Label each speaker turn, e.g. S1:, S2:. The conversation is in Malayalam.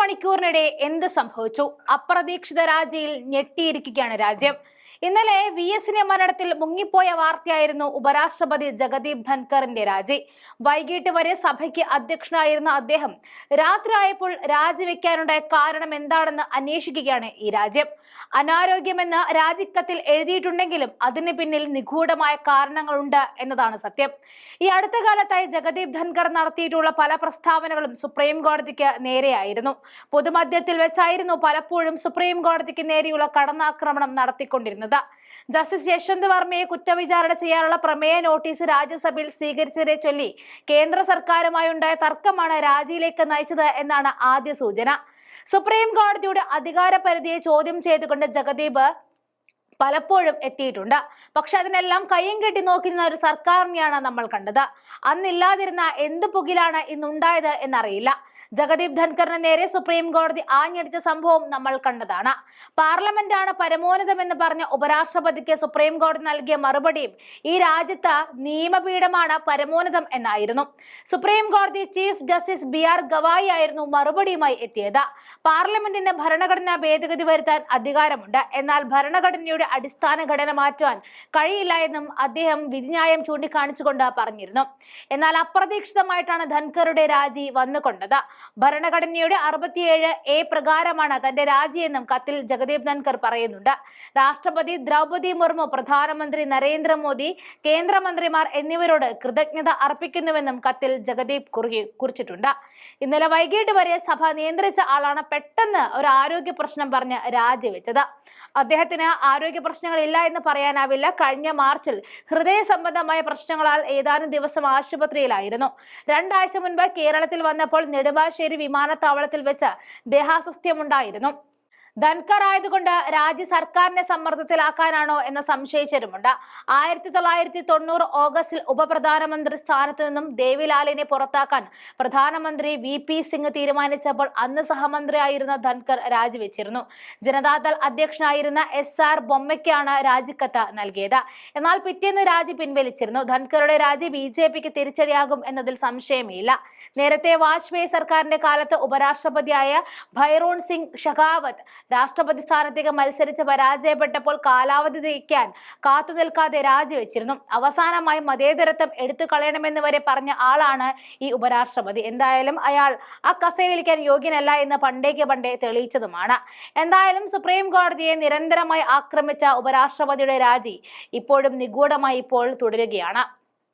S1: മണിക്കൂറിനിടെ എന്ത് സംഭവിച്ചു? അപ്രതീക്ഷിത രാജിയിൽ ഞെട്ടിയിരിക്കുകയാണ് രാജ്യം. ഇന്നലെ വി എസിന്റെ മരണത്തിൽ മുങ്ങിപ്പോയ വാർത്തയായിരുന്നു ഉപരാഷ്ട്രപതി ജഗദീപ് ധൻഖറിന്റെ രാജി. വൈകിട്ട് വരെ സഭയ്ക്ക് അധ്യക്ഷനായിരുന്ന അദ്ദേഹം രാത്രിയായപ്പോൾ രാജിവെക്കാനുണ്ടായ കാരണം എന്താണെന്ന് അന്വേഷിക്കുകയാണ് ഈ രാജ്യം. അനാരോഗ്യമെന്ന് രാജിക്കത്തിൽ എഴുതിയിട്ടുണ്ടെങ്കിലും അതിന് പിന്നിൽ നിഗൂഢമായ കാരണങ്ങളുണ്ട് എന്നതാണ് സത്യം. ഈ അടുത്ത കാലത്തായി ജഗദീപ് ധൻഖർ നടത്തിയിട്ടുള്ള പല പ്രസ്താവനകളും സുപ്രീം കോടതിക്ക് നേരെയായിരുന്നു. പൊതുമധ്യത്തിൽ വെച്ചായിരുന്നു പലപ്പോഴും സുപ്രീം കോടതിക്ക് നേരെയുള്ള കടന്നാക്രമണം നടത്തിക്കൊണ്ടിരുന്നത്. ജസ്റ്റിസ് യശ്വന്ത് വർമ്മയെ കുറ്റവിചാരണ ചെയ്യാനുള്ള പ്രമേയ നോട്ടീസ് രാജ്യസഭയിൽ സ്വീകരിച്ചതിനെ ചൊല്ലി കേന്ദ്ര സർക്കാരുമായുണ്ടായ തർക്കമാണ് രാജിയിലേക്ക് നയിച്ചത് എന്നാണ് ആദ്യ സൂചന. സുപ്രീം കോടതിയുടെ അധികാര പരിധിയെ ചോദ്യം ചെയ്തുകൊണ്ട് ജഗദീപ് പലപ്പോഴും എത്തിയിട്ടുണ്ട്. പക്ഷെ അതിനെല്ലാം കയ്യും കെട്ടി നോക്കുന്ന ഒരു സർക്കാരിനെയാണ് നമ്മൾ കണ്ടത്. അന്നില്ലാതിരുന്ന എന്ത് പുകിലാണ് ഇന്നുണ്ടായത് എന്നറിയില്ല. ജഗദീപ് ധൻഖറിന് നേരെ സുപ്രീം കോടതി ആഞ്ഞടിച്ച സംഭവം നമ്മൾ കണ്ടതാണ്. പാർലമെന്റാണ് പരമോന്നതമെന്ന് പറഞ്ഞ ഉപരാഷ്ട്രപതിക്ക് സുപ്രീം കോടതി നൽകിയ മറുപടിയും ഈ രാജ്യത്ത് നിയമപീഠമാണ് പരമോന്നതം എന്നായിരുന്നു. സുപ്രീം കോടതി chief justice B R Gavai ആയിരുന്നു മറുപടിയുമായി എത്തിയത്. പാർലമെന്റിന് ഭരണഘടനാ ഭേദഗതി വരുത്താൻ അധികാരമുണ്ട്. എന്നാൽ ഭരണഘടനയുടെ അടിസ്ഥാന ഘടന മാറ്റുവാൻ കഴിയില്ല എന്നും അദ്ദേഹം വിധിന്യായം ചൂണ്ടിക്കാണിച്ചുകൊണ്ട് പറഞ്ഞിരുന്നു. എന്നാൽ അപ്രതീക്ഷിതമായിട്ടാണ് ധൻഖറുടെ രാജി വന്നുകൊണ്ടത്. ഭരണഘടനയുടെ അറുപത്തിയേഴ് എ പ്രകാരമാണ് തന്റെ രാജിയെന്നും കത്തിൽ ജഗദീപ് ധൻകർ പറയുന്നുണ്ട്. രാഷ്ട്രപതി ദ്രൗപദി മുർമു പ്രധാനമന്ത്രി നരേന്ദ്രമോദി കേന്ദ്രമന്ത്രിമാർ എന്നിവരോട് കൃതജ്ഞത അർപ്പിക്കുന്നുവെന്നും കത്തിൽ ജഗദീപ് കുറി കുറിച്ചിട്ടുണ്ട്. ഇന്നലെ വൈകിട്ട് വരെ സഭ നിയന്ത്രിച്ച ആളാണ് പെട്ടെന്ന് ഒരു ആരോഗ്യ പ്രശ്നം പറഞ്ഞ് രാജിവെച്ചത്. അദ്ദേഹത്തിന് ആരോഗ്യ പ്രശ്നങ്ങൾ ഇല്ല എന്ന് പറയാനാവില്ല. കഴിഞ്ഞ മാർച്ചിൽ ഹൃദയ സംബന്ധമായ പ്രശ്നങ്ങളാൽ ഏതാനും ദിവസം ആശുപത്രിയിലായിരുന്നു. രണ്ടാഴ്ച മുൻപ് കേരളത്തിൽ വന്നപ്പോൾ നെടുമ്പാശ്ശേരി വിമാനത്താവളത്തിൽ വെച്ച് ദേഹാസ്വസ്ഥ്യമുണ്ടായിരുന്നു. ധൻകർ ആയതുകൊണ്ട് രാജ്യ സർക്കാരിനെ സമ്മർദ്ദത്തിലാക്കാനാണോ എന്ന സംശയിച്ചവരുമുണ്ട് ആയിരത്തി തൊള്ളായിരത്തി തൊണ്ണൂറ് ഓഗസ്റ്റിൽ ഉപപ്രധാനമന്ത്രി സ്ഥാനത്ത് നിന്നും ദേവിലാലിനെ പുറത്താക്കാൻ പ്രധാനമന്ത്രി വി പി സിംഗ് തീരുമാനിച്ചപ്പോൾ അന്ന് സഹമന്ത്രിയായിരുന്ന ധൻകർ രാജിവെച്ചിരുന്നു. ജനതാദൾ അധ്യക്ഷനായിരുന്ന എസ് ആർ ബൊമ്മയ്ക്കാണ് രാജിക്കത്ത് നൽകിയത്. എന്നാൽ പിറ്റേന്ന് രാജി പിൻവലിച്ചിരുന്നു. ധൻകറുടെ രാജി ബി ജെ പിക്ക് തിരിച്ചടിയാകും എന്നതിൽ സംശയമില്ല. നേരത്തെ വാജ്പേയി സർക്കാരിന്റെ കാലത്ത് ഉപരാഷ്ട്രപതിയായ ഭൈറോൺ സിംഗ് ഷെഖാവത്ത് രാഷ്ട്രപതി സ്ഥാനത്തേക്ക് മത്സരിച്ച് പരാജയപ്പെട്ടപ്പോൾ കാലാവധി തികയ്ക്കാൻ കാത്തു നിൽക്കാതെ രാജിവെച്ചിരുന്നു. അവസാനമായി മതേതരത്വം എടുത്തു കളയണമെന്ന് വരെ പറഞ്ഞ ആളാണ് ഈ ഉപരാഷ്ട്രപതി. എന്തായാലും അയാൾ ആ കസേരയിലിരിക്കാൻ യോഗ്യനല്ല എന്ന് പണ്ടേക്ക് പണ്ടേ തെളിയിച്ചതുമാണ്. എന്തായാലും സുപ്രീം കോടതിയെ നിരന്തരമായി ആക്രമിച്ച ഉപരാഷ്ട്രപതിയുടെ രാജി ഇപ്പോഴും നിഗൂഢമായി ഇപ്പോൾ തുടരുകയാണ്.